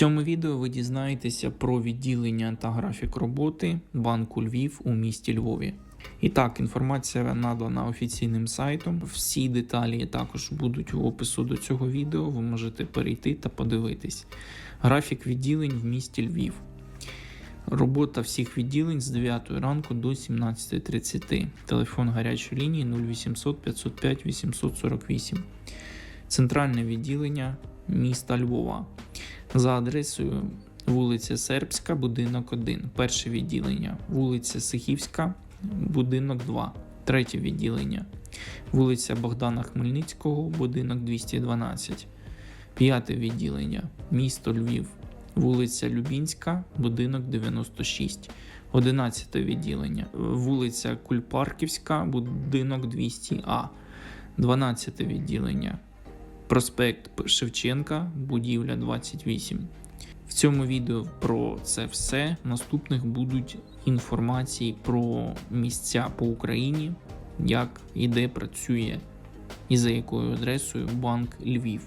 цьому відео ви дізнаєтеся про відділення та графік роботи банку Львів у місті Львові. І так, інформація надана офіційним сайтом. Всі деталі також будуть в опису до цього відео. Ви можете перейти та подивитись. Графік відділень в місті Львів. Робота всіх відділень з 9 ранку до 17.30. Телефон гарячої лінії 0800 505 848. Центральне відділення міста Львова. За адресою вулиця Сербська, будинок 1. Перше відділення. Вулиця Сихівська, будинок 2. Третє відділення. Вулиця Богдана Хмельницького, будинок 212. П'яте відділення. Місто Львів. Вулиця Любінська, будинок 96. 11 відділення. Вулиця Кульпарківська, будинок 200А. 12 відділення. Проспект Шевченка, будівля 28. В цьому відео про це все. Наступних будуть інформації про місця по Україні, як і де працює і за якою адресою банк Львів.